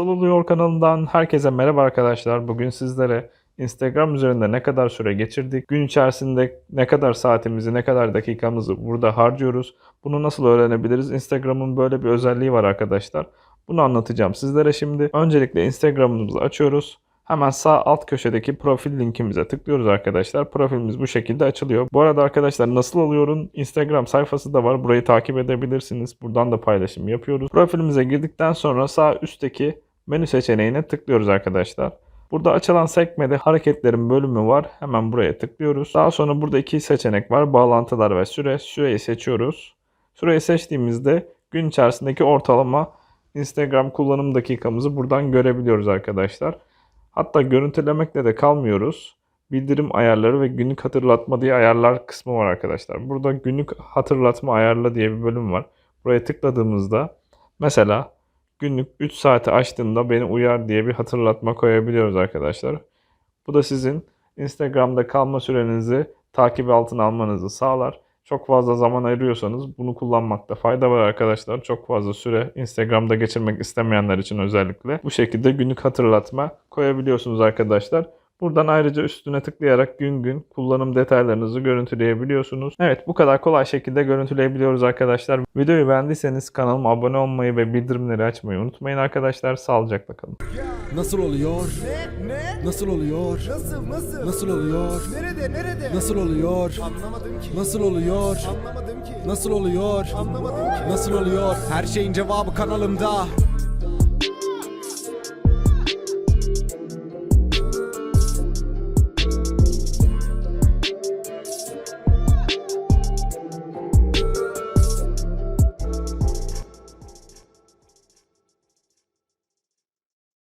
Nasıl oluyor kanalından herkese merhaba arkadaşlar. Bugün sizlere Instagram üzerinde ne kadar süre geçirdik, gün içerisinde ne kadar saatimizi, ne kadar dakikamızı burada harcıyoruz, bunu nasıl öğrenebiliriz? Instagram'ın böyle bir özelliği var arkadaşlar. Bunu anlatacağım sizlere şimdi. Öncelikle Instagram'ımızı açıyoruz. Hemen sağ alt köşedeki profil linkimize tıklıyoruz arkadaşlar. Profilimiz bu şekilde açılıyor. Bu arada arkadaşlar nasıl oluyorun Instagram sayfası da var. Burayı takip edebilirsiniz. Buradan da paylaşım yapıyoruz. Profilimize girdikten sonra sağ üstteki menü seçeneğine tıklıyoruz arkadaşlar. Burada açılan sekmede hareketlerin bölümü var. Hemen buraya tıklıyoruz. Daha sonra burada iki seçenek var. Bağlantılar ve süre. Süreyi seçiyoruz. Süreyi seçtiğimizde gün içerisindeki ortalama Instagram kullanım dakikamızı buradan görebiliyoruz arkadaşlar. Hatta görüntülemekle de kalmıyoruz. Bildirim ayarları ve günlük hatırlatma diye ayarlar kısmı var arkadaşlar. Burada günlük hatırlatma ayarla diye bir bölüm var. Buraya tıkladığımızda mesela günlük 3 saati açtığında beni uyar diye bir hatırlatma koyabiliyoruz arkadaşlar. Bu da sizin Instagram'da kalma sürenizi takip altına almanızı sağlar. Çok fazla zaman ayırıyorsanız bunu kullanmakta fayda var arkadaşlar. Çok fazla süre Instagram'da geçirmek istemeyenler için özellikle bu şekilde günlük hatırlatma koyabiliyorsunuz arkadaşlar. Buradan ayrıca üstüne tıklayarak gün gün kullanım detaylarınızı görüntüleyebiliyorsunuz. Evet bu kadar kolay şekilde görüntüleyebiliyoruz arkadaşlar. Videoyu beğendiyseniz kanalıma abone olmayı ve bildirimleri açmayı unutmayın arkadaşlar. Sağlıcakla kalın. Nasıl oluyor? Ne? Ne? Nasıl oluyor? Nasıl? Nasıl? Nasıl oluyor? Nerede? Nerede? Nasıl oluyor? Anlamadım ki. Nasıl oluyor? Anlamadım ki. Nasıl oluyor? Anlamadım ki. Nasıl oluyor? Her şeyin cevabı kanalımda.